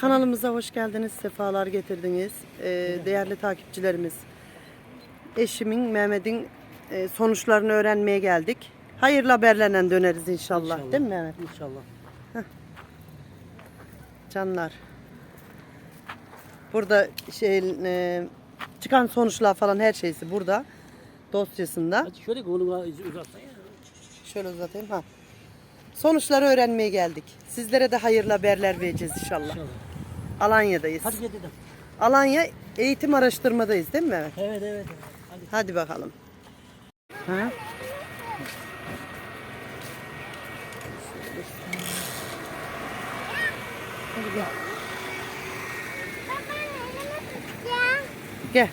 Kanalımıza hoş geldiniz, sefalar getirdiniz. Ee, değerli takipçilerimiz, eşimin, Mehmet'in e, sonuçlarını öğrenmeye geldik. Hayırlı haberlerle döneriz inşallah, değil mi Mehmet? İnşallah. Canlar. Burada şey e, çıkan sonuçlar falan her şeysi burada dosyasında. Hadi şöyle kolunu uzatsa ya. Şöyle uzatayım ha. Sonuçları öğrenmeye geldik. Sizlere de hayırlı haberler vereceğiz inşallah. İnşallah. Alanya'dayız. Hadi gel dedim. Alanya eğitim araştırmadayız değil mi Mehmet? Evet evet. evet. Hadi. Hadi bakalım. Ha? Hadi gel. Gel.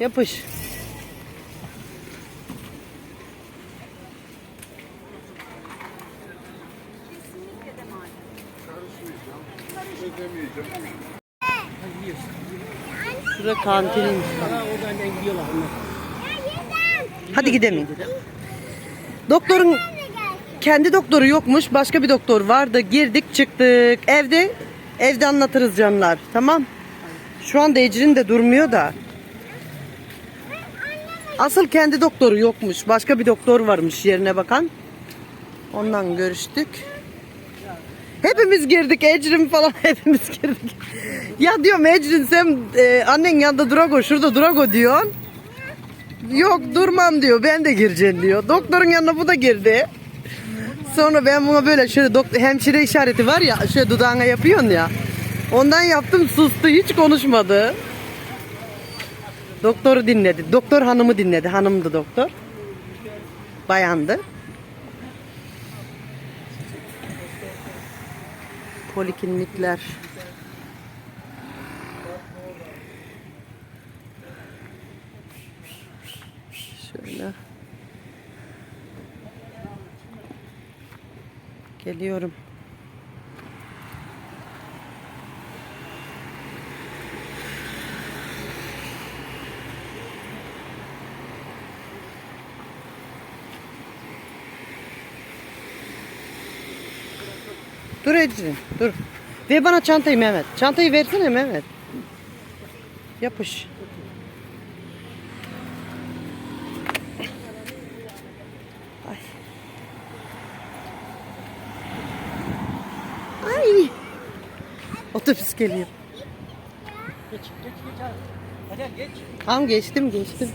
Yapış. Şurada onlar. Hadi gidelim. Doktorun kendi doktoru yokmuş. Başka bir doktor vardı. Girdik çıktık. Evde evde anlatırız canlar. Tamam. Şu anda Ecrin de durmuyor da. Asıl kendi doktoru yokmuş. Başka bir doktor varmış yerine bakan. Ondan görüştük. Hepimiz girdik Ecrin falan hepimiz girdik. Ya diyorum Ecrin sen e, annen yanında Drago şurada Drago diyorsun. Yok durmam diyor. Ben de gireceğim diyor. Doktorun yanına bu da girdi. Sonra ben buna böyle şöyle doktor, hemşire işareti var ya şöyle dudağına yapıyorsun ya. Ondan yaptım sustu hiç konuşmadı. Doktoru dinledi. Doktor hanımı dinledi. Hanımdı doktor. Bayandı. Poliklinikler. Şöyle. Geliyorum. Dur Ecrin, dur. Ver bana çantayı Mehmet. Çantayı versene Mehmet. Yapış. Ay. Ay. Otobüs geliyor. Geç geç geç abi. Hadi hadi geç. Tamam geçtim geçtim.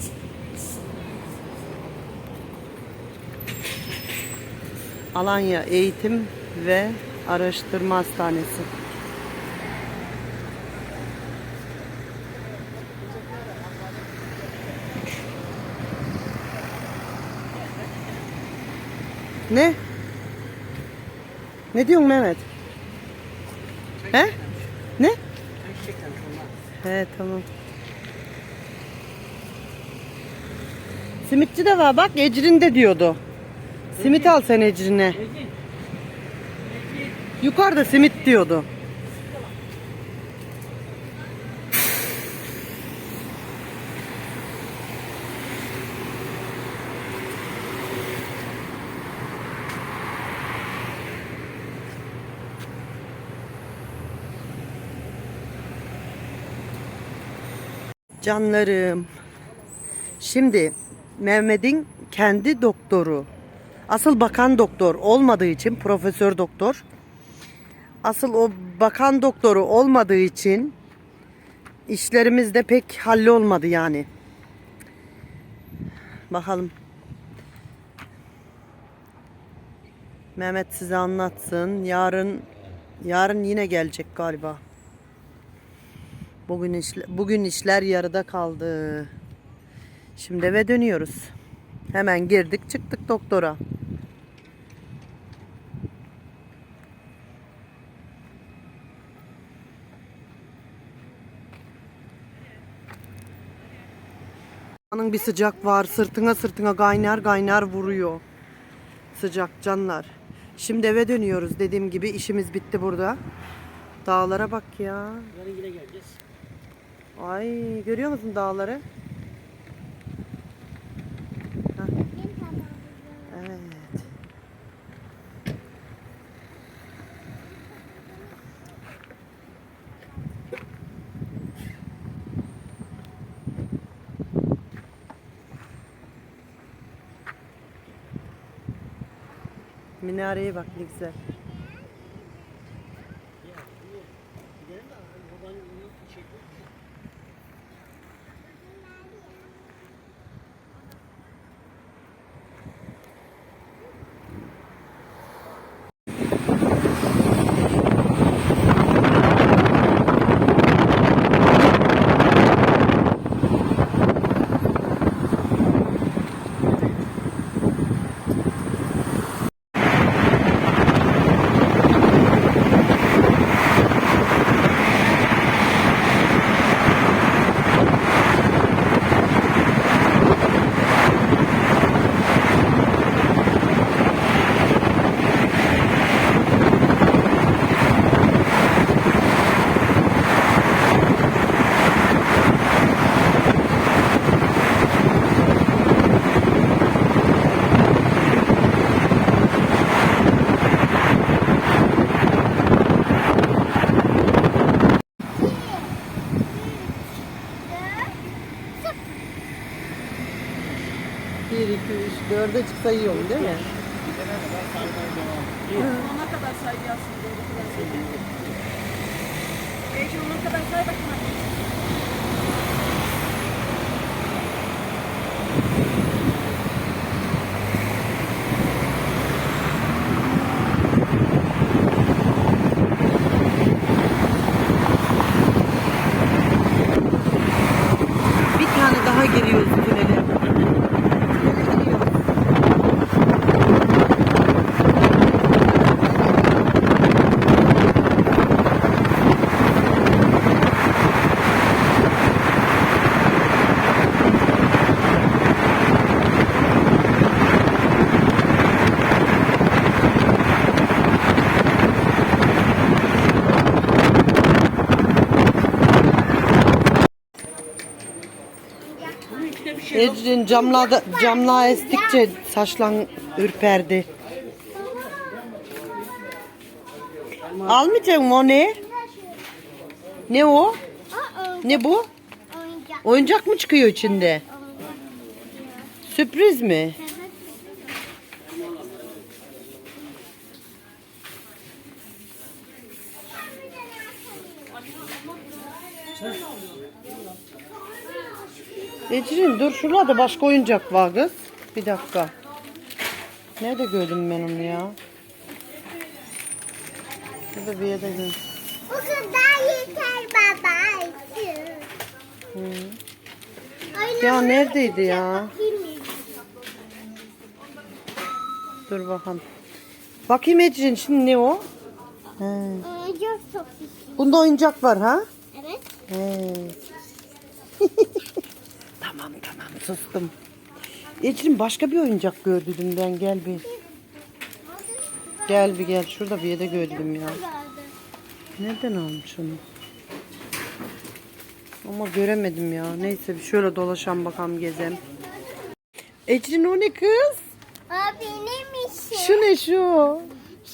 Alanya Eğitim ve Araştırma Hastanesi. Ne? Ne diyorsun Mehmet? He? Ne? He tamam. Simitçi de var bak Ecrin de diyordu. Simit al sen Ecrin'e. Ecin. Yukarıda simit diyordu. Canlarım. Şimdi Mehmet'in kendi doktoru, asıl bakan doktor olmadığı için profesör doktor, asıl o bakan doktoru olmadığı için işlerimiz de pek hallolmadı yani. Bakalım. Mehmet size anlatsın. Yarın yarın yine gelecek galiba. Bugün işle, bugün işler yarıda kaldı. Şimdi eve dönüyoruz. Hemen girdik çıktık doktora. Anın bir sıcak var. Sırtına sırtına kaynar kaynar vuruyor. Sıcak canlar. Şimdi eve dönüyoruz dediğim gibi işimiz bitti burada. Dağlara bak ya. Yarın yine geleceğiz. Ay görüyor musun dağları? Hah. Evet. Minareye bak ne güzel. 1, 2, 3, 4'e çıksa iyi olur değil mi? Ona kadar say yazsın. Belki ona kadar say bakın. Ecrin camla camla estikçe saçlan ürperdi. Almayacak mı o ne? Ne o? Ne bu? Oyuncak. Oyuncak mı çıkıyor içinde? Sürpriz mi? Ecrin dur şurada başka oyuncak var kız. Bir dakika. Nerede gördüm ben onu ya? Şurada bir yerde gördüm. Bu kadar yeter baba. Hı. Oynamayı Ya neredeydi ya? Dur bakalım. Bakayım Ecrin şimdi ne o? He. Oyuncak. Bunda oyuncak var ha? Evet. He. tamam tamam sustum. Ecrin başka bir oyuncak gördüm ben gel bir. Gel bir gel şurada bir yerde gördüm ya. Nereden almış onu? Ama göremedim ya. Neyse bir şöyle dolaşan bakalım gezem. Ecrin o ne kız? Abi neymiş? Şu ne şu?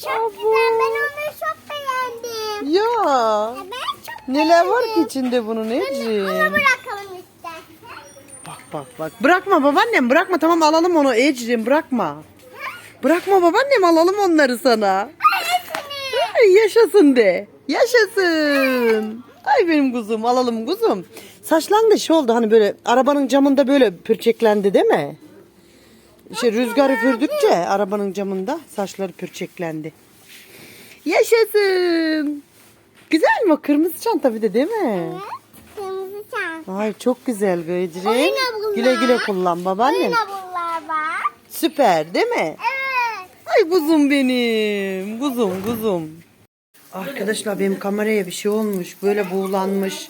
Çok güzel. Ben onu çok beğendim. Ya. Ben çok Neler var ki içinde bunun Onu Ecrin? bırakalım istersen. Bak bak. Bırakma babaannem bırakma tamam alalım onu Ecrin bırakma. Bırakma babaannem alalım onları sana. Ay, yaşasın de. Yaşasın. Ay benim kuzum alalım kuzum. Saçlan da şey oldu hani böyle arabanın camında böyle pürçeklendi değil mi? İşte rüzgar üfürdükçe arabanın camında saçları pürçeklendi. Yaşasın. Güzel mi o kırmızı çanta bir de değil mi? Kırmızı çanta. Ay çok güzel Gıcır'ım. Oyna bunlar. Güle güle kullan babaannem. Oyna bunlar var. Süper değil mi? Evet. Ay kuzum benim. Kuzum kuzum. Arkadaşlar benim kameraya bir şey olmuş. Böyle buğulanmış.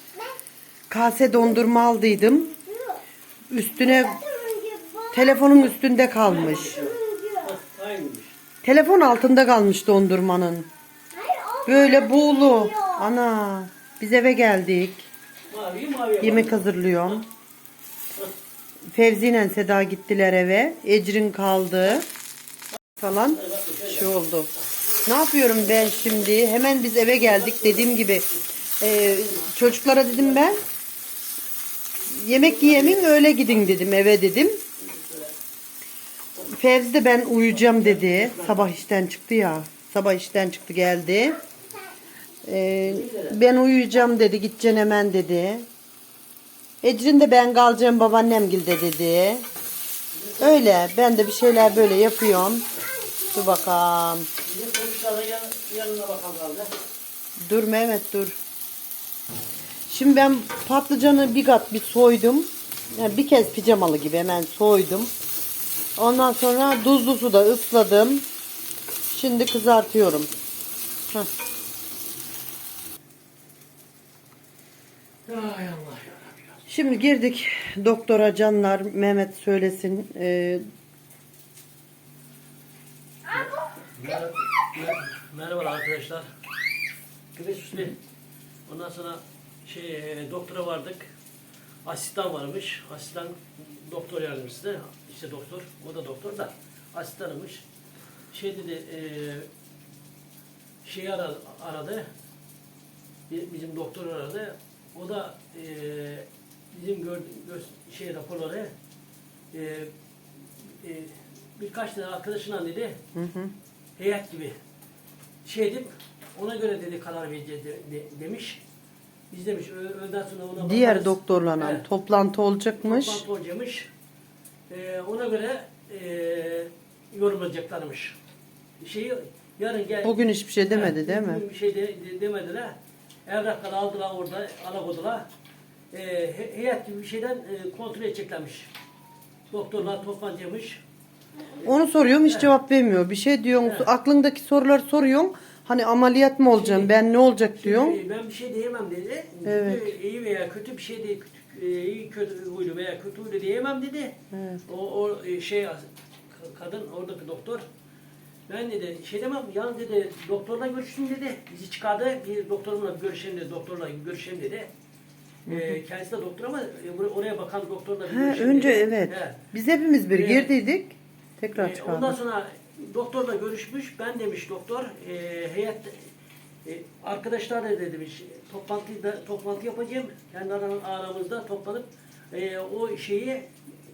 Kase dondurma aldıydım. Üstüne telefonun üstünde kalmış. Telefon altında kalmış dondurmanın. Böyle buğulu. Ana biz eve geldik. Yemek hazırlıyorum. Fevzi ile Seda gittiler eve. Ecrin kaldı. Falan şey oldu. Ne yapıyorum ben şimdi? Hemen biz eve geldik. Dediğim gibi e, çocuklara dedim ben yemek yiyemin öyle gidin dedim eve dedim. Fevzi de ben uyuyacağım dedi. Sabah işten çıktı ya. Sabah işten çıktı geldi. Ee, ben uyuyacağım dedi. Gideceksin hemen dedi. Ecrin de ben kalacağım babaannem gilde dedi. Öyle. Ben de bir şeyler böyle yapıyorum. Dur bakalım. Dur Mehmet dur. Şimdi ben patlıcanı bir kat bir soydum. Yani bir kez pijamalı gibi hemen soydum. Ondan sonra tuzlu suda ısladım. Şimdi kızartıyorum. Heh. Ay Allah. Şimdi girdik doktora canlar Mehmet söylesin. Ee, Merhaba, merhaba arkadaşlar. Hüsnü. Ondan sonra şey e, doktora vardık. Asistan varmış. Asistan doktor yardımcısı. İşte doktor. O da doktor da. Asistanımış. Şey dedi e, şey aradı, aradı. Bi- Bizim doktor aradı. O da e, bizim gör, gö- şey raporları e, e, birkaç tane arkadaşından dedi hı hı. heyet gibi şey edip ona göre dedi karar vereceğiz de- de- demiş. Biz demiş ö- öğleden sonra ona Diğer bakarız. doktorlarla Evet. toplantı olacakmış. Toplantı olacakmış. Ee, ona göre e, yorumlayacaklarmış. Şeyi yarın gel. Bugün hiçbir şey demedi Evet, değil mi? bugün Bir şey de, de- demediler. Evrakları aldılar orada, alakodular. He- heyet gibi bir şeyden e, kontrol edeceklermiş. Doktorlar toplanacakmış. Onu soruyorum hiç cevap vermiyor. Bir şey diyorsun Evet. aklındaki sorular soruyorsun. Hani ameliyat mı olacağım Şimdi- ben ne olacak diyorsun. Şimdi ben bir şey diyemem dedi. Evet. Çünkü iyi veya kötü bir şey değil. E, iyi kötü huylu veya kötü huylu diyemem dedi. Evet. O, o e, şey ka- kadın oradaki doktor ben dedi şey demem yan dedi doktorla görüştüm dedi. Bizi çıkardı bir doktorumla görüşelim dedi. Doktorla görüşelim dedi. E, kendisi de doktor ama e, bur- oraya bakan doktorla bir Ha, görüşelim önce dedi. evet. He. Biz hepimiz bir Evet. girdiydik. Tekrar E, ondan çıkardık. sonra doktorla görüşmüş. Ben demiş doktor e, heyet e, arkadaşlar da demiş toplantı da toplantı yapacağım. Kendi aram- aramızda toplanıp e, o şeyi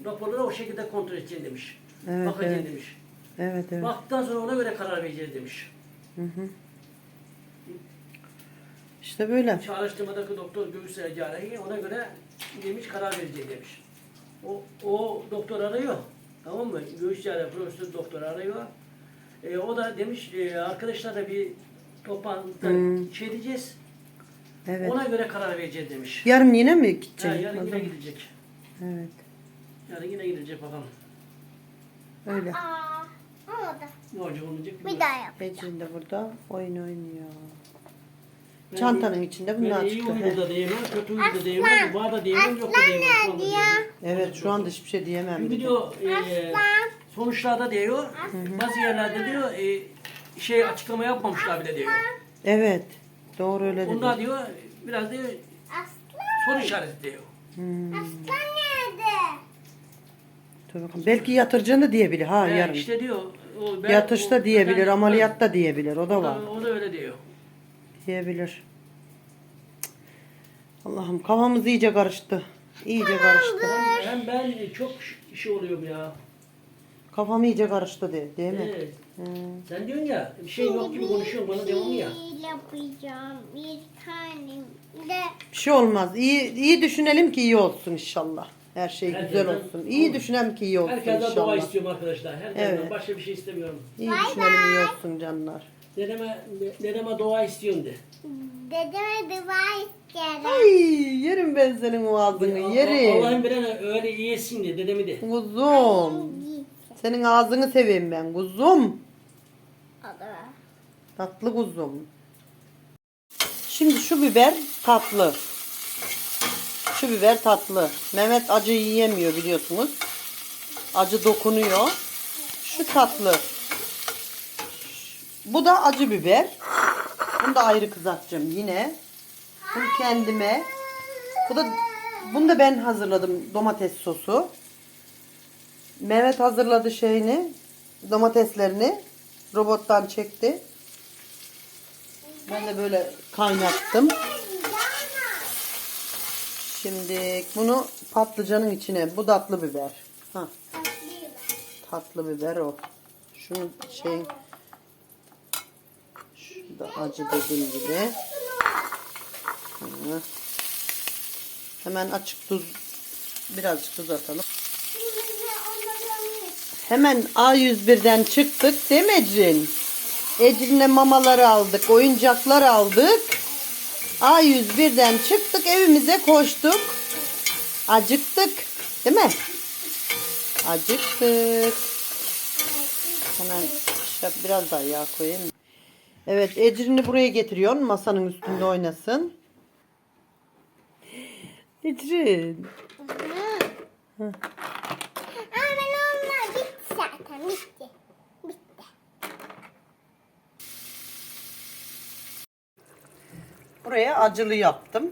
raporları o şekilde kontrol edeceğim demiş. Evet, Bakacağım evet. demiş. Evet evet. Baktıktan sonra ona göre karar vereceğiz demiş. Hı hı. İşte böyle. Şu araştırmadaki doktor göğüs cerrahi ona göre demiş karar vereceğim demiş. O, o doktor arıyor. Tamam mı? Göğüs cerrahi profesör doktor arıyor. E, o da demiş e, arkadaşlarla bir toplantıda Hmm. şey diyeceğiz. Evet. Ona göre karar vereceğiz demiş. Yarın yine mi Ha, gideceksin? yarın yine gidecek. Evet. Yarın yine gidecek bakalım. Öyle. Aa, olmadı. Ne olacak olmayacak Bir daha yap. Ecrin de burada oyun oynuyor. Ben Çantanın iyi- içinde Ben bunlar iyi çıktı. huylu da diyemem, kötü huylu da diyemem, var da diyemem, yok da diyemem. Şu anda diyemem. Evet şu anda hiçbir şey diyemem. Çünkü dedi. diyor e, sonuçlarda diyor bazı yerlerde diyor e, şey açıklama yapmamışlar bile diyor. Evet. Doğru öyle dedi. Onlar diyor biraz diyor Aslan. soru işareti diyor. Hmm. Aslan nerede? Dur bakalım. Belki yatıracaksın da diyebilir ha E, yarın. işte diyor. O, ben- Yatışta o- diyebilir, ben- ameliyatta diyebilir. O da O var. da, o da öyle diyor. Diyebilir. Cık. Allah'ım kafamız iyice karıştı. İyice karıştı. Hem ben çok şey oluyorum ya. Kafam iyice karıştı de, değil mi? Evet. Hmm. Sen diyorsun ya bir şey yok gibi konuşuyorsun bana devamlı ya. Bir yapacağım. Bir tane de Bir şey olmaz. İyi iyi düşünelim ki iyi olsun inşallah. Her şey güzel Herkesten- olsun. İyi düşünelim ki iyi olsun Herkesten dua inşallah. istiyorum arkadaşlar. Herkesten Evet. başka bir şey istemiyorum. İyi düşünelim iyi olsun canlar. Dedeme, dedeme dua istiyorum de. dedeme dua isterim. Ay yerim ben senin o ağzını yerim. Allah'ın birine öyle iyisin de dedemi de. Kuzum. Senin ağzını seveyim ben kuzum. Adı. Tatlı kuzum. Şimdi şu biber tatlı. Şu biber tatlı. Mehmet acı yiyemiyor biliyorsunuz. Acı dokunuyor. Şu tatlı. Bu da acı biber. Bunu da ayrı kızartacağım yine. Bunu kendime. Bu da bunu da ben hazırladım domates sosu. Mehmet hazırladı şeyini. Domateslerini robottan çekti. Ben de böyle kaynattım. Şimdi bunu patlıcanın içine bu tatlı biber. Ha, tatlı biber o. Şunu şey da acı dediğim gibi. Hemen açık tuz birazcık tuz atalım. Hemen A101'den çıktık değil mi Ecrin? Ecrin'e mamaları aldık, oyuncaklar aldık. A101'den çıktık, evimize koştuk. Acıktık. Değil mi? Acıktık. Hemen işte biraz daha yağ koyayım. Evet, Ecrin'i buraya getiriyorsun. Masanın üstünde oynasın. Ecrin. Aa, ben onlar bitti zaten bitti. Bitti. Buraya acılı yaptım.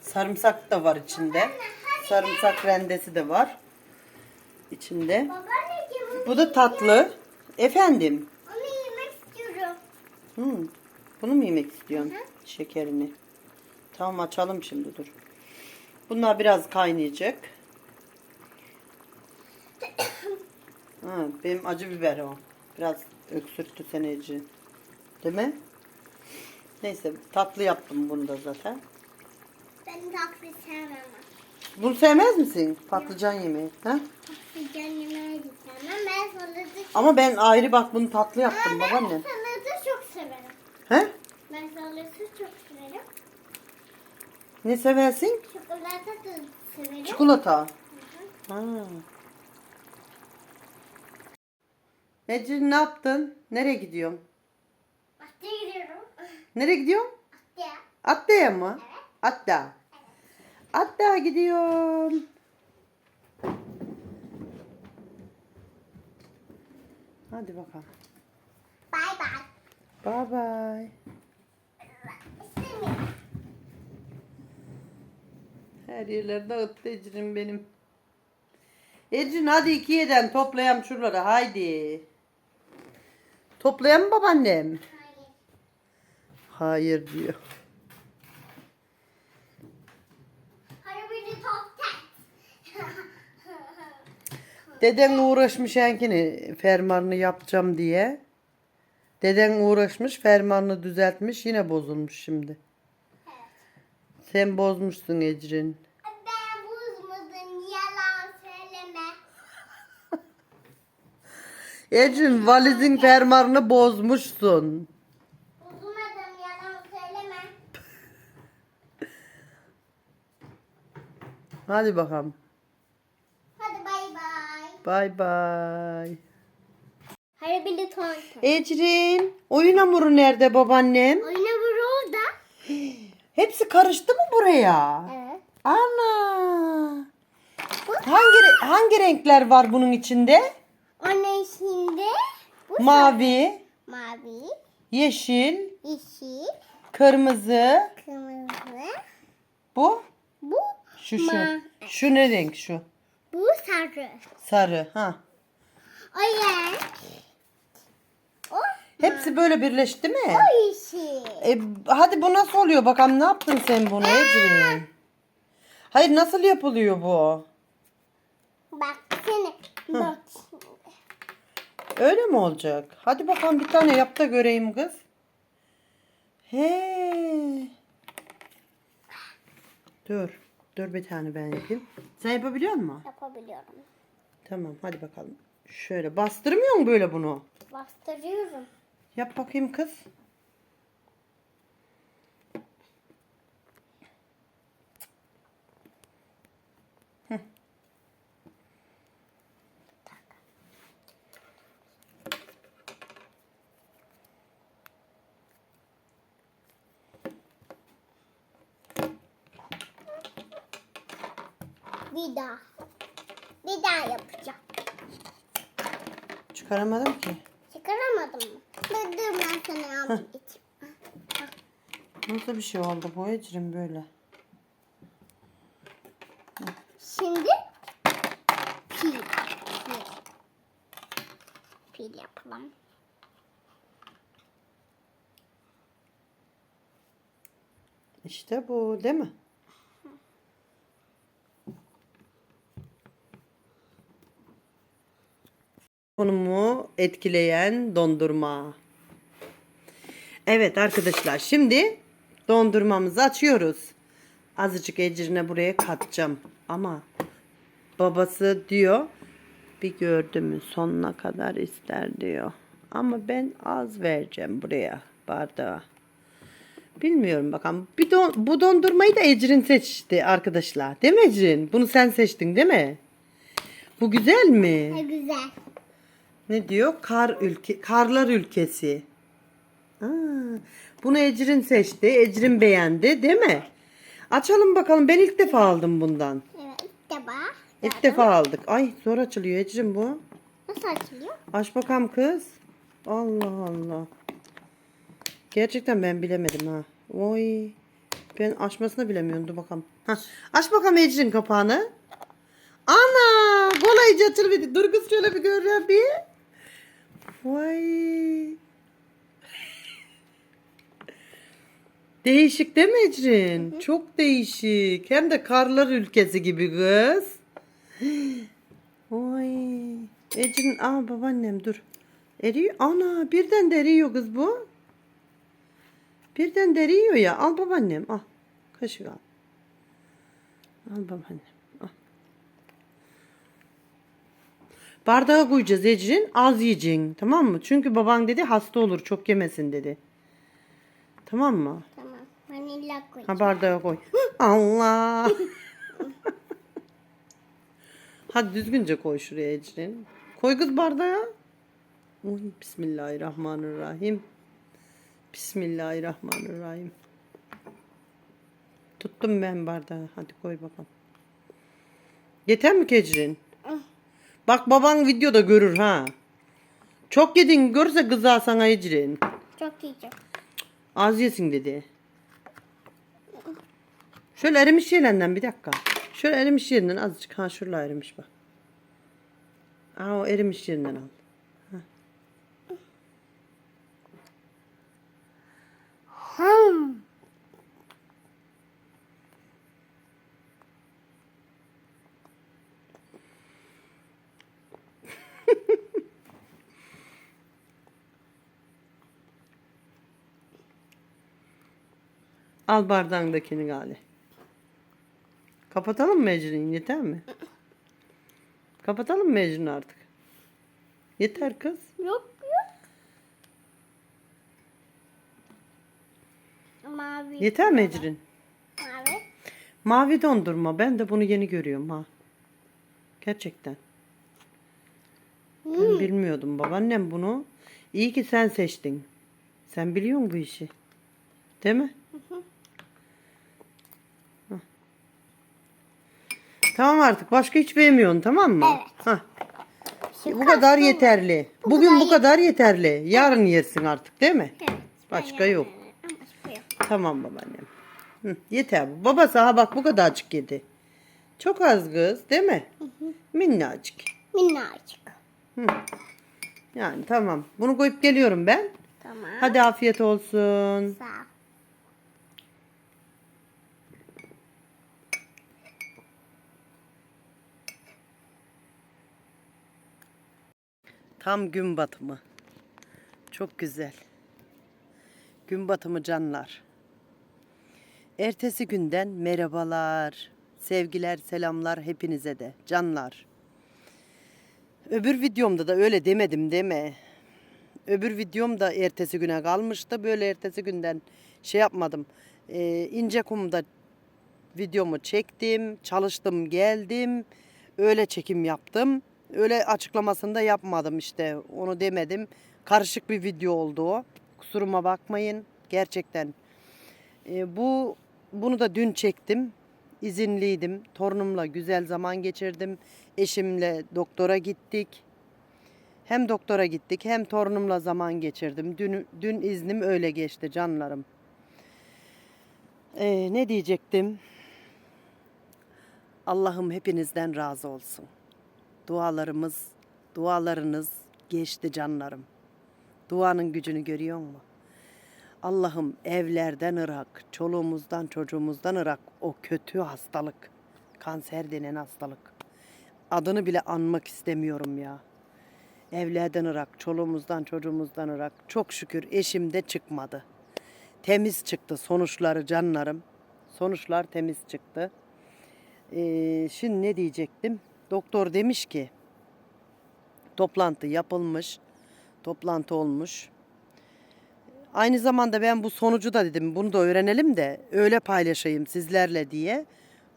Sarımsak da var içinde. Sarımsak rendesi de var. içinde. Babaanneciğim Bu da tatlı. Efendim. Hmm. Bunu mu yemek istiyorsun? Şekerini. Tamam açalım şimdi dur. Bunlar biraz kaynayacak. Ha, benim acı biber o. Biraz öksürttü seneci. Değil mi? Neyse tatlı yaptım bunu da zaten. Ben tatlı sevmem. Bunu sevmez misin? Patlıcan yemeği. Ha? Patlıcan yemeği sevmem. Ben Ama ben ayrı bak bunu tatlı yaptım ben babaannem. salata çok severim. He? Çok severim. Ne seversin? Çikolata da severim. Çikolata. Ha. Ecrin ne yaptın? Nereye gidiyorsun? Bahçeye gidiyorum. Nereye gidiyorsun? Bahçeye. Adda'ya mı? Adda. Adda gidiyorum. Hadi bakalım. Bay bay. Bye bye. Her yerler dağıttı Ecrin benim. Ecrin hadi ikiyeden toplayalım şuraları haydi. Toplayalım babaannem. Hayır. Hayır diyor. Deden uğraşmış enkini fermanını yapacağım diye. Deden uğraşmış fermanını düzeltmiş yine bozulmuş şimdi. Sen bozmuşsun Ecrin. Ben bozmadım yalan söyleme. Ecrin valizin fermanını bozmuşsun. Bozmadım yalan söyleme. Hadi bakalım. Hadi bay bay. Bay bay. De ton. Ecrin oyun hamuru nerede babaannem? Oyna vur orada. Hepsi karıştı mı buraya? Evet. Ana. Hangi hangi renkler var bunun içinde? Onun içinde bu Mavi, mavi, yeşil, yeşil, kırmızı. kırmızı. Bu Bu şu şu. Ma- Şu ne renk şu? bu sarı. Sarı. Ha. O renk. O, Hepsi böyle birleşti mi? o yeşil. E, hadi bu nasıl oluyor? Bakalım ne yaptın sen bunu Ecrin? Hayır nasıl yapılıyor bu? Bak seni. Bak. Öyle mi olacak? Hadi bakalım bir tane yap da göreyim kız. He. Dur. Dur bir tane ben yapayım. Sen yapabiliyor musun? Yapabiliyorum. Tamam hadi bakalım. Şöyle bastırmıyor mu böyle bunu? Bastırıyorum. Yap bakayım kız. Bir daha. Bir daha yapacağım. Çıkaramadım ki. Çıkaramadım mı? Dur dur ben sana yardım edeyim. Nasıl bir şey oldu bu Ecrin böyle? Şimdi pil. Pil. Pil yapalım. İşte bu değil mi? Etkileyen dondurma. Evet arkadaşlar şimdi dondurmamızı açıyoruz. Azıcık ecirine buraya katacağım. Ama babası diyor bir gördü mü sonuna kadar ister diyor. Ama ben az vereceğim buraya bardağa. Bilmiyorum bakalım. Bir don, bu dondurmayı da Ecrin seçti arkadaşlar. Değil mi Ecrin? Bunu sen seçtin değil mi? Bu güzel mi? Güzel. Ne diyor? Kar ülke, karlar ülkesi. Aa, bunu Ecrin seçti. Ecrin beğendi, değil mi? Açalım bakalım. Ben ilk defa aldım bundan. Evet ilk defa. İlk defa aldık. Ay zor açılıyor Ecrin bu. Nasıl açılıyor? Aç bakalım kız. Allah Allah. Gerçekten ben bilemedim ha. Oy. Ben açmasını bilemiyorum. Dur bakalım. Hah. Aç bakalım Ecrin kapağını. Ana! Kolayca açıldı. Dur kız şöyle bir gör bir. Vay. Değişik değil mi Ecrin? Çok değişik. Hem de karlar ülkesi gibi kız. Oy. Ecrin, aa babaannem dur. Eriyor. Ana birden de eriyor kız bu. Birden de eriyor ya. Al babaannem al. Kaşık al. Al babaannem. Al. Bardağa koyacağız Ecrin. Az yiyeceksin. Tamam mı? Çünkü baban dedi hasta olur. Çok yemesin dedi. Tamam mı? Tamam. Vanilya koy. Ha bardağa koy. Allah. Hadi düzgünce koy şuraya Ecrin. Koy kız bardağa. Uy, Bismillahirrahmanirrahim. Bismillahirrahmanirrahim. Tuttum ben bardağı. Hadi koy bakalım. Yeter mi ki Ecrin? Bak baban videoda görür ha. Çok yedin görse kızar sana Ecrin. Çok yiyeceğim. Az yesin dedi. Şöyle erimiş yerlerinden bir dakika. Şöyle erimiş yerinden azıcık. Ha şurada erimiş bak. Aa o erimiş yerinden al. Hım. Al bardağındakini gali. Kapatalım mı Ecrin? Yeter mi? Kapatalım mı Ecrin artık? Yeter kız. Yok yok. Mavi. Yeter mi Ecrin? Mavi. Mavi dondurma. Ben de bunu yeni görüyorum ha. Gerçekten. Ben bilmiyordum babaannem bunu. İyi ki sen seçtin. Sen biliyor musun bu işi? Değil mi? Hah. Tamam artık. Başka hiç beğenmiyorsun tamam mı? Evet. Hah. Bu kadar yeterli. Bugün bu kadar yeterli. Yarın yersin artık değil mi? Evet. Başka yok. Ama başka yok. Tamam babaannem. Hı, yeter bu. Babası ha bak bu kadarcık yedi. Çok az kız değil mi? Minnacık. Minnacık. Yani tamam. Bunu koyup geliyorum ben. Tamam. Hadi afiyet olsun. Sağ ol. Tam gün batımı. Çok güzel. Gün batımı canlar. Ertesi günden merhabalar. Sevgiler, selamlar hepinize de canlar. Öbür videomda da öyle demedim deme. Öbür videom da ertesi güne kalmıştı. Böyle ertesi günden şey yapmadım. Ee, ince kumda videomu çektim, çalıştım, geldim. Öyle çekim yaptım. Öyle açıklamasını da yapmadım işte. Onu demedim. Karışık bir video oldu o. Kusuruma bakmayın. Gerçekten. Ee, bu bunu da dün çektim. İzinliydim. Torunumla güzel zaman geçirdim. Eşimle doktora gittik. Hem doktora gittik hem torunumla zaman geçirdim. Dün, dün iznim öyle geçti canlarım. Ee, ne diyecektim? Allah'ım hepinizden razı olsun. Dualarımız, dualarınız geçti canlarım. Duanın gücünü görüyor musun? Allah'ım evlerden ırak, çoluğumuzdan çocuğumuzdan ırak o kötü hastalık, kanser denen hastalık. Adını bile anmak istemiyorum ya. Evlerden ırak, çoluğumuzdan çocuğumuzdan ırak. Çok şükür eşim de çıkmadı. Temiz çıktı sonuçları canlarım. Sonuçlar temiz çıktı. Ee, şimdi ne diyecektim? Doktor demiş ki toplantı yapılmış. Toplantı olmuş. Aynı zamanda ben bu sonucu da dedim bunu da öğrenelim de öyle paylaşayım sizlerle diye.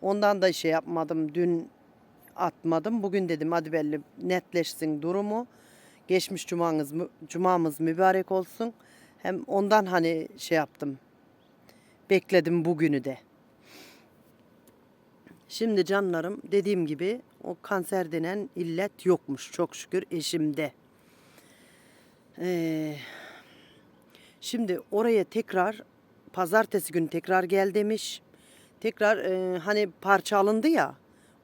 Ondan da şey yapmadım. Dün atmadım. Bugün dedim hadi belli netleşsin durumu. Geçmiş cumanız, cumamız mübarek olsun. Hem ondan hani şey yaptım. Bekledim bugünü de. Şimdi canlarım dediğim gibi o kanser denen illet yokmuş çok şükür eşimde. Ee, şimdi oraya tekrar pazartesi günü tekrar gel demiş. Tekrar e, hani parça alındı ya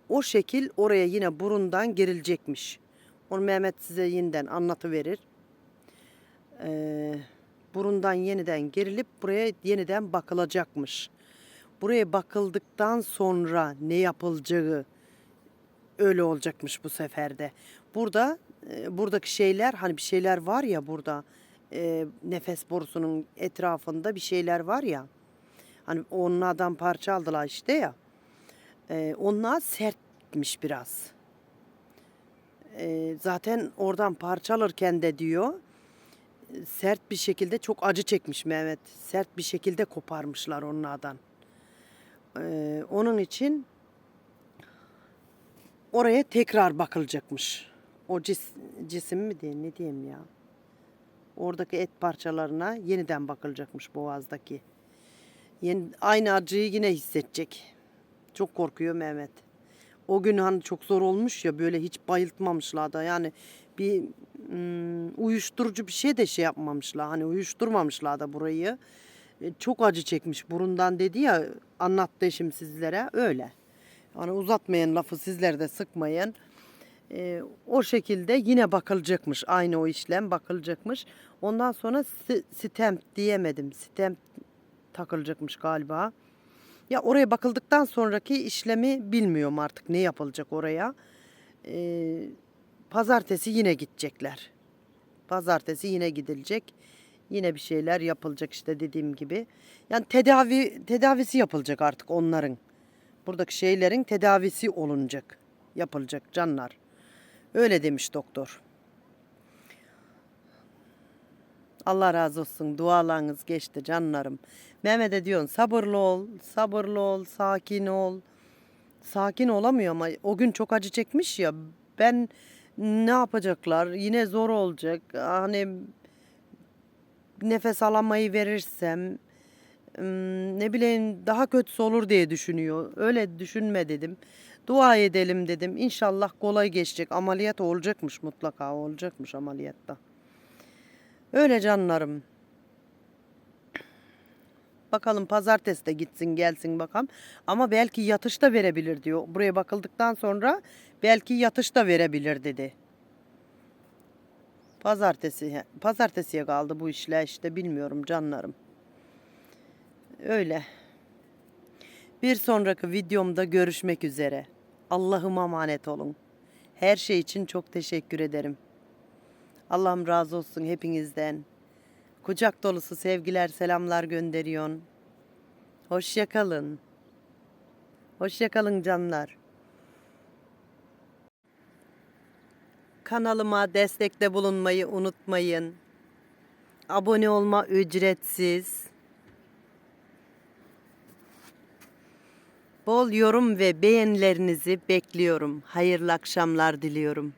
o şekil oraya yine burundan girilecekmiş. Onu Mehmet size yeniden anlatıverir. Ee, burundan yeniden gerilip buraya yeniden bakılacakmış. Buraya bakıldıktan sonra ne yapılacağı öyle olacakmış bu seferde. Burada e, buradaki şeyler hani bir şeyler var ya burada e, nefes borusunun etrafında bir şeyler var ya. Hani onlardan parça aldılar işte ya. E, onlar sertmiş biraz. E, zaten oradan parça alırken de diyor sert bir şekilde çok acı çekmiş Mehmet. Sert bir şekilde koparmışlar onlardan. Ee, onun için oraya tekrar bakılacakmış. O cis, cisim mi diyeyim ne diyeyim ya. Oradaki et parçalarına yeniden bakılacakmış boğazdaki. Yeni, aynı acıyı yine hissedecek. Çok korkuyor Mehmet. O gün hani çok zor olmuş ya böyle hiç bayıltmamışlar da yani bir ım, uyuşturucu bir şey de şey yapmamışlar. Hani uyuşturmamışlar da burayı. E, çok acı çekmiş burundan dedi ya anlattı eşim sizlere öyle. Hani uzatmayın lafı sizler de sıkmayın. E, o şekilde yine bakılacakmış aynı o işlem bakılacakmış. Ondan sonra stent diyemedim stent takılacakmış galiba. Ya oraya bakıldıktan sonraki işlemi bilmiyorum artık ne yapılacak oraya. E, pazartesi yine gidecekler. Pazartesi yine gidilecek. Yine bir şeyler yapılacak işte dediğim gibi. Yani tedavi tedavisi yapılacak artık onların. Buradaki şeylerin tedavisi olunacak. Yapılacak canlar. Öyle demiş doktor. Allah razı olsun. Dualarınız geçti canlarım. Mehmet'e diyorsun sabırlı ol, sabırlı ol, sakin ol. Sakin olamıyor ama o gün çok acı çekmiş ya. Ben ne yapacaklar? Yine zor olacak. Hani nefes alamayı verirsem ne bileyim daha kötüsü olur diye düşünüyor. Öyle düşünme dedim. Dua edelim dedim. İnşallah kolay geçecek. Ameliyat olacakmış mutlaka olacakmış ameliyatta. Öyle canlarım. Bakalım pazartesi de gitsin gelsin bakalım. Ama belki yatış da verebilir diyor. Buraya bakıldıktan sonra belki yatış da verebilir dedi. Pazartesi, pazartesiye kaldı bu işler işte bilmiyorum canlarım. Öyle. Bir sonraki videomda görüşmek üzere. Allah'ıma emanet olun. Her şey için çok teşekkür ederim. Allah'ım razı olsun hepinizden. Kucak dolusu sevgiler, selamlar gönderiyorsun. Hoşça kalın. Hoşça kalın canlar. Kanalıma destekte bulunmayı unutmayın. Abone olma ücretsiz. Bol yorum ve beğenilerinizi bekliyorum. Hayırlı akşamlar diliyorum.